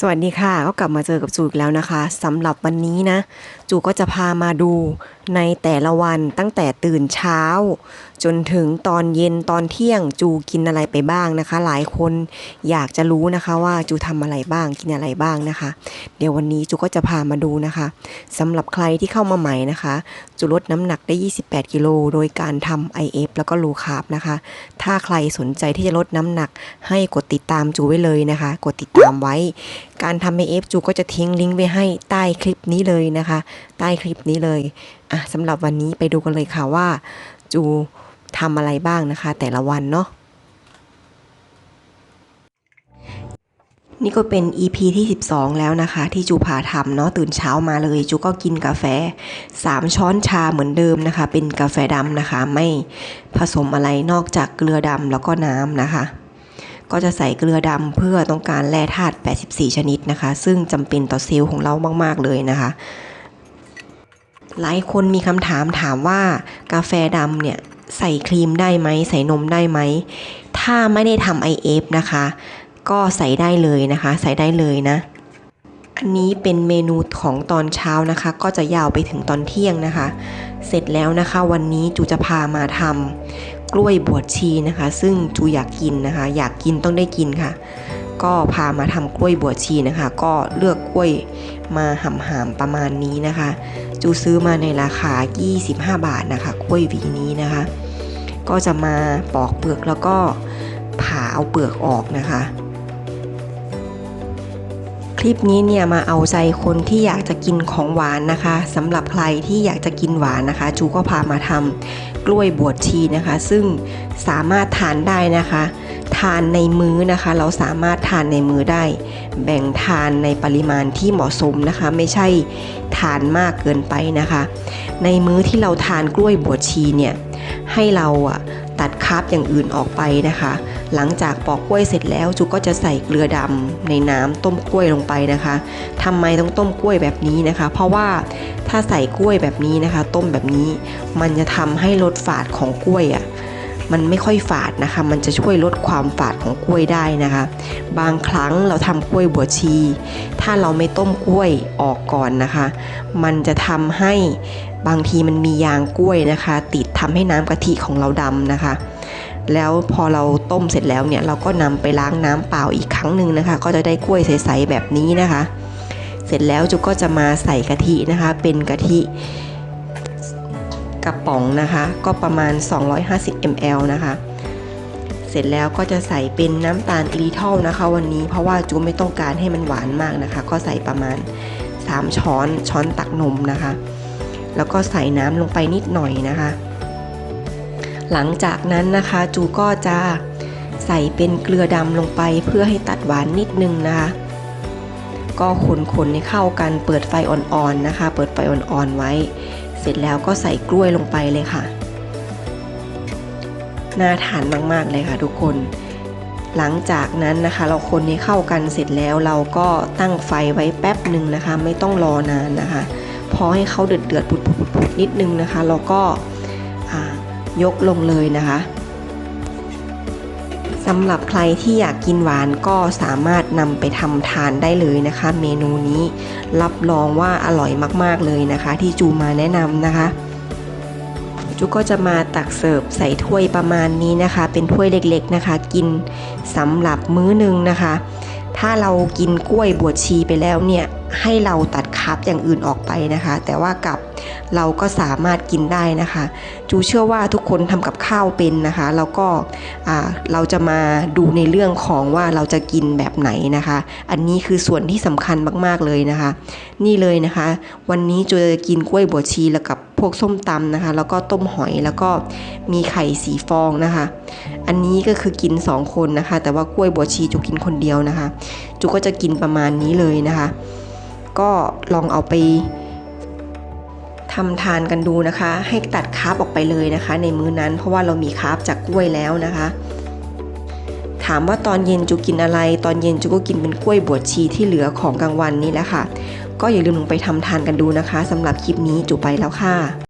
สวัสดีค่ะ ก็กลับมาเจอกับจูอีกแล้วนะคะสำหรับวันนี้นะ จูก็จะพามาดู ในแต่ละวันตั้งแต่ตื่นเช้า จนถึงตอนเย็นตอนเที่ยงจูกินอะไรไปบ้างนะคะ หลายคนอยากจะรู้นะคะว่าจูทำอะไรบ้างกินอะไรบ้างนะคะ เดี๋ยววันนี้จูก็จะพามาดูนะคะสำหรับใครที่เข้ามาใหม่นะคะ จูลดน้ำหนักได้ 28 กิโลโดยการทำ IF แล้วก็โลคาร์บนะคะ ถ้าใครสนใจที่จะลดน้ำหนักให้กดติดตามจูไว้เลยนะคะ กดติดตามไว้ การทำ AF จูก็จะทิ้งลิงก์ไว้ให้ใต้คลิปนี้เลยนะคะ ใต้คลิปนี้เลย อะสำหรับวันนี้ไปดูกันเลยค่ะว่า จูทำอะไรบ้างนะคะ แต่ละวันเนาะนี่ก็เป็น EP ที่ 12 แล้วนะคะ ที่จูพาทำเนาะตื่นเช้ามาเลย จูก็กินกาแฟ 3 ช้อนชาเหมือนเดิมนะคะ เป็นกาแฟดำนะคะ ไม่ผสมอะไรนอกจากเกลือดำแล้วก็น้ำนะคะ ก็จะใส่เกลือดำเพื่อต้องการแร่ธาตุ 84 ชนิดนะคะ ซึ่งจำเป็นต่อเซลล์ของเรามาก ๆ เลยนะคะ หลายคนมีคำถามถามว่ากาแฟดำเนี่ยใส่ครีมได้ไหม ใส่นมได้ไหม ถ้าไม่ได้ทำ IF นะคะ ก็ใส่ได้เลยนะคะ ใส่ได้เลยนะ อันนี้เป็นเมนูของตอนเช้านะคะ ก็จะยาวไปถึงตอนเที่ยงนะคะ เสร็จแล้วนะคะ วันนี้จูจะพามาทำกล้วยบวชชีนะคะ ซึ่งจูอยากกินนะคะ อยากกินต้องได้กินค่ะ ก็พามาทำกล้วยบวชชีนะคะ ก็เลือกกล้วยมาห่ำๆประมาณนี้นะคะ จูซื้อมาในราคา 25 บาทนะคะ กล้วยวีนี้นะคะ ก็จะมาปอกเปลือกแล้วก็ผ่าเอาเปลือกออกนะคะ คลิปนี้เนี่ยมาเอาใจคนที่อยากจะกินของหวานนะคะสำหรับใครที่อยากจะกินหวานนะคะ จูก็พามาทำกล้วยบวชชีนะคะ ซึ่งสามารถทานได้นะคะ ทานในมื้อนะคะ เราสามารถทานในมื้อได้ แบ่งทานในปริมาณที่เหมาะสมนะคะ ไม่ใช่ทานมากเกินไปนะคะ ในมื้อที่เราทานกล้วยบวชชีเนี่ย ให้เราอะตัดคาร์บอย่างอื่นออกไปนะคะ หลังจากปอกกล้วยเสร็จแล้วจูก็จะใส่เกลือดำในน้ำต้มกล้วยลงไปนะคะทำไมต้องต้มกล้วยแบบนี้นะคะ เพราะว่าถ้าใส่กล้วยแบบนี้นะคะ ต้มแบบนี้มันจะทำให้ลดฝาดของกล้วยอะ่ะมันไม่ค่อยฝาดนะคะ มันจะช่วยลดความฝาดของกล้วยได้นะคะ บางครั้งเราทำกล้วยบัวชชี ถ้าเราไม่ต้มกล้วยออกก่อนนะคะ มันจะทำให้บางทีมันมียางกล้วยนะคะ ติด ทำให้น้ำกะทิของเราดำนะคะ แล้วพอเราต้มเสร็จแล้วเนี่ยเราก็นำไปล้างน้ำเปล่าอีกครั้งหนึ่งนะคะ ก็จะได้กล้วยใสๆแบบนี้นะคะ เสร็จแล้วจุกก็จะมาใส่กะทินะคะ เป็นกะทิกระป๋องนะคะ ก็ประมาณ 250 ml นะคะเสร็จแล้วก็จะใส่เป็นน้ำตาลอิริทอลนะคะ วันนี้เพราะว่าจูไม่ต้องการให้มันหวานมากนะคะ ก็ใส่ประมาณ 3 ช้อนช้อนตักนมนะคะ แล้วก็ใส่น้ำลงไปนิดหน่อยนะคะ หลังจากนั้นนะคะจูก็จะใส่เป็นเกลือดำลงไปเพื่อให้ตัดหวานนิดนึงนะคะก็คนๆให้เข้ากันเปิดไฟอ่อนๆนะคะ เปิดไฟอ่อนๆไว้ เสร็จแล้วก็ใส่กล้วยลงไปเลยค่ะ น่าทานมากๆเลยค่ะทุกคน หลังจากนั้นนะคะ เราคนให้เข้ากันเสร็จแล้วเราก็ตั้งไฟไว้แป๊บหนึ่งนะคะ ไม่ต้องรอนานนะคะ พอให้เขาเดือดเดือดปุดๆนิดนึงนะคะ เราก็ ยกลงเลยนะคะสำหรับใครที่อยากกินหวานก็สามารถนำไปทำทานได้เลยนะคะ เมนูนี้รับรองว่าอร่อยมากๆเลยนะคะ ที่จูมาแนะนำนะคะ จูก็จะมาตักเสิร์ฟใส่ถ้วยประมาณนี้นะคะ เป็นถ้วยเล็กๆนะคะ กินสำหรับมื้อหนึ่งนะคะ ถ้าเรากินกล้วยบวชชีไปแล้วเนี่ยให้เราตัดคาร์บอย่างอื่นออกไปนะคะ แต่ว่ากับเราก็สามารถกินได้นะคะ จูเชื่อว่าทุกคนทำกับข้าวเป็นนะคะ แล้วก็เราจะมาดูในเรื่องของว่าเราจะกินแบบไหนนะคะ อันนี้คือส่วนที่สำคัญมากๆเลยนะคะ นี่เลยนะคะ วันนี้จูจะกินกล้วยบวชชีแล้วกับ พวกส้มตำนะคะ แล้วก็ต้มหอยแล้วก็มีไข่สีฟองนะคะ อันนี้ก็คือกิน 2 คนนะคะ แต่ว่ากล้วยบัวชีจูกินคนเดียวนะคะจูก็จะกินประมาณนี้เลยนะคะ ก็ลองเอาไปทำทานกันดูนะคะ ให้ตัดคาร์บออกไปเลยนะคะ ในมื้อนั้นเพราะว่าเรามีคาร์บจากกล้วยแล้วนะคะ ถามว่าตอนเย็นจูกินอะไร ตอนเย็นจูก็กินเป็นกล้วยบวชชีที่เหลือของกลางวันนี่แหละค่ะ ก็อย่าลืมลงไปทำทานกันดูนะคะสำหรับคลิปนี้จูไปแล้วค่ะ